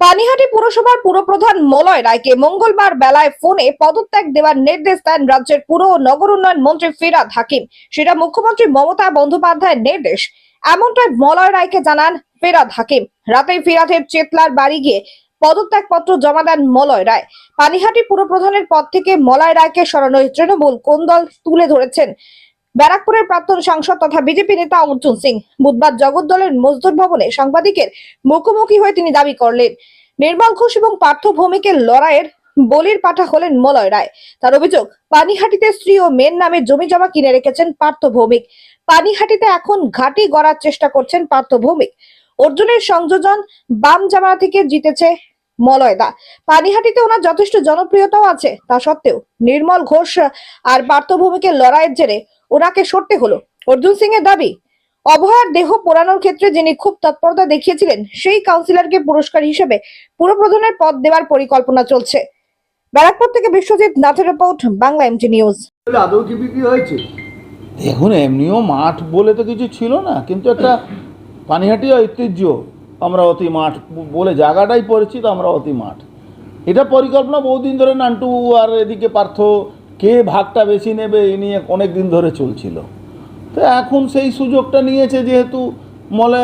পানিহাটি পুরসভার পুরপ্রধান মলয় রায়কে মঙ্গলবার বেলায় ফোনে পদত্যাগ দেওয়ার নির্দেশ দেন রাজ্যের পুর ও নগর উন্নয়ন মন্ত্রী ফিরাদ হাকিম। সেটা মুখ্যমন্ত্রী মমতা বন্দ্যোপাধ্যায়ের নির্দেশ। এমনটাই মলয় রায়কে জানান ফিরাদ হাকিম। রাতে ফিরাদের চেতলার বাড়ি গিয়ে পদত্যাগপত্র জমা দেন মলয় রায়। পানিহাটি পুরপ্রধানের পদ থেকে মলয় রায়কে সরানোয় তৃণমূল কোন দল তুলে ধরেছেন ব্যারাকপুরের প্রাক্তন সাংসদ তথা বিজেপি নেতা অর্জুন সিং। বুধবার জগদ্দলের মজদুর ভবনে সাংবাদিকের মুখোমুখি হয়ে তিনি দাবি করলেন, নির্মল ঘোষ এবং পার্থ ভৌমিকের লড়াইয়ের বলির পাঠা হলেন মলয় রায়। তার অভিযোগ, পানিহাটিতে স্ত্রী ও মেয়ের নামে জমি জমা কিনে রেখেছেন পার্থ ভৌমিক। পানিহাটিতে এখন ঘাটি গড়ার চেষ্টা করছেন পার্থ ভৌমিক। অর্জুনের সংযোজন বাম জামা থেকে জিতেছে মলয়দা পানিহাটিতে ওনার যথেষ্ট জনপ্রিয়তাও আছে তা সত্ত্বেও নির্মল ঘোষ আর পার্থভূমিকে লড়াইয়ের জেরে ওনাকে সরতে হলো। অর্জুন সিং এর দাবি অভয়ার দেহ পোড়ানোর ক্ষেত্রে যিনি খুব তৎপরতা দেখিয়েছিলেন সেই কাউন্সিলরকে পুরস্কার হিসেবে পুরপ্রধানের পদ দেওয়ার পরিকল্পনা চলছে। ব্যারাকপুর থেকে বিশ্বজিৎ নাথের রিপোর্ট বাংলা এমটি নিউজ তাহলে আদৌ কি বিক্রি হয়েছে? দেখুন এমনিও মাঠ বলে তো কিছু ছিল না কিন্তু একটা পানিহাটি ঐতিহ্য অমরাবতী মাঠ বলে জায়গাটাই পরিচিত অমরাবতী মাঠ। এটা পরিকল্পনা বহুদিন ধরে নান্টু আর এদিকে পার্থ, কে ভাগটা বেশি নেবে এই নিয়ে অনেক দিন ধরে চলছিল। তো এখন সেই সুযোগটা নিয়েছে যেহেতু মলে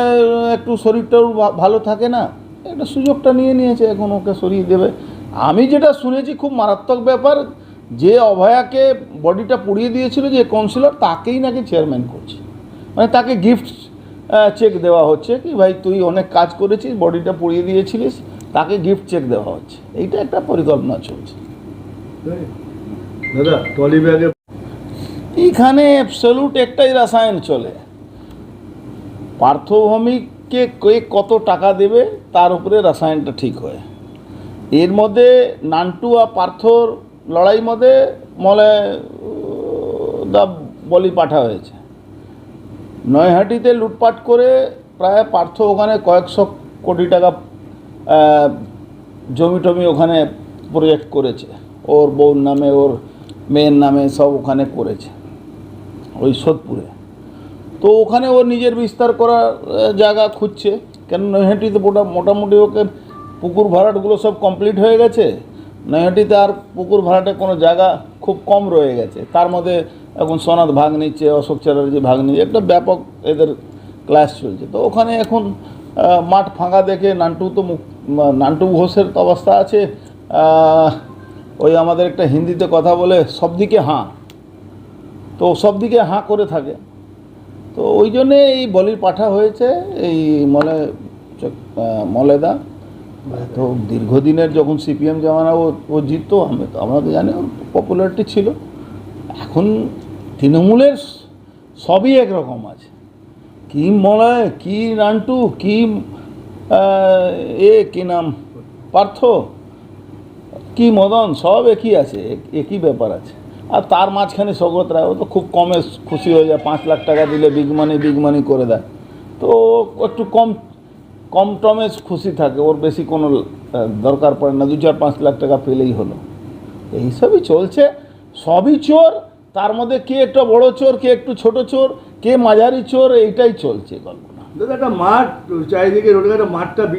একটু শরীরটাও ভালো থাকে না, একটা সুযোগটা নিয়ে নিয়েছে, এখন ওকে সরিয়ে দেবে। আমি যেটা শুনেছি খুব মারাত্মক ব্যাপার, যে অভয়াকে বডিটা পুড়িয়ে দিয়েছিল যে কাউন্সিলর তাকেই নাকি চেয়ারম্যান করছে। মানে তাকে গিফট চেক দেওয়া হচ্ছে কি ভাই তুই অনেক কাজ করেছিস বডিটা পুড়িয়ে দিয়েছিলিস তাকে গিফট চেক দেওয়া হচ্ছে। এইটা একটা পরিকল্পনা চলছে। দাদা টলি ব্যাগে এইখানে অ্যাবসলুট একটাই রাসায়ন চলে। পার্থভূমিকে কে কত টাকা দেবে তার উপরে রাসায়নটা ঠিক হয়। এর মধ্যে নান্টু আর পার্থর লড়াই মধ্যে মলে দা বলি পাঠা হয়েছে। নয়হাটিতে লুটপাট করে প্রায় পার্থ ওখানে কয়েকশো কোটি টাকা জমি টমি ওখানে প্রজেক্ট করেছে। ওর বউর নামে, ওর মেয়ের নামে সব ওখানে করেছে, ওই সোদপুরে। তো ওখানে ও নিজের বিস্তার করার জায়গা খুঁজছে। কেন নৈহাটিতে মোটা মোটামুটি ওকে পুকুর ভাড়াটগুলো সব কমপ্লিট হয়ে গেছে? নৈহাটিতে আর পুকুর ভাড়াটে কোনো জায়গা খুব কম রয়ে গেছে। তার মধ্যে এখন সোনাদ ভাগ নিচ্ছে, অশোক চ্যাটার্জি ভাগ নিচ্ছে, একটা ব্যাপক এদের ক্লাস চলছে। তো ওখানে এখন মাঠ ফাঁকা দেখে নান্টু তো মুখ- নান্টু ঘোষের তো অবস্থা আছে ওই আমাদের একটা হিন্দিতে কথা বলে, সব দিকে হাঁ। তো সব দিকে হাঁ করে থাকে। তো ওই জন্যে এই বলির পাঠা হয়েছে, এই মলে মলেদা। তো দীর্ঘদিনের যখন সিপিএম জামানা ও ও জিততো আমরা তো জানি পপুলারিটি ছিল। এখন তৃণমূলের সবই একরকম আছে। কি মলয়, কি নান্টু কি এ, কি নাম, পার্থ, কি মদন, সব একই আছে, এক- একই ব্যাপার আছে। আর তার মাঝখানে সৌগত রায়, ও তো খুব কমে খুশি হয়ে যায়, পাঁচ লাখ টাকা দিলে বিগ মানি বিগ মানি করে দেয়। তো একটু কম কম টমে খুশি থাকে, ওর বেশি কোনো দরকার পড়ে না, দু চার পাঁচ লাখ টাকা পেলেই হলো। এইসবই চলছে, সবই চোর তার মধ্যে কে একটা বড় চোর, কে একটু ছোট চোর, কে মাঝারি চোর, এইটাই চলছে গল্প দাদা, একটা মাঠ, চারিদিকে রোডে একটা মাঠটা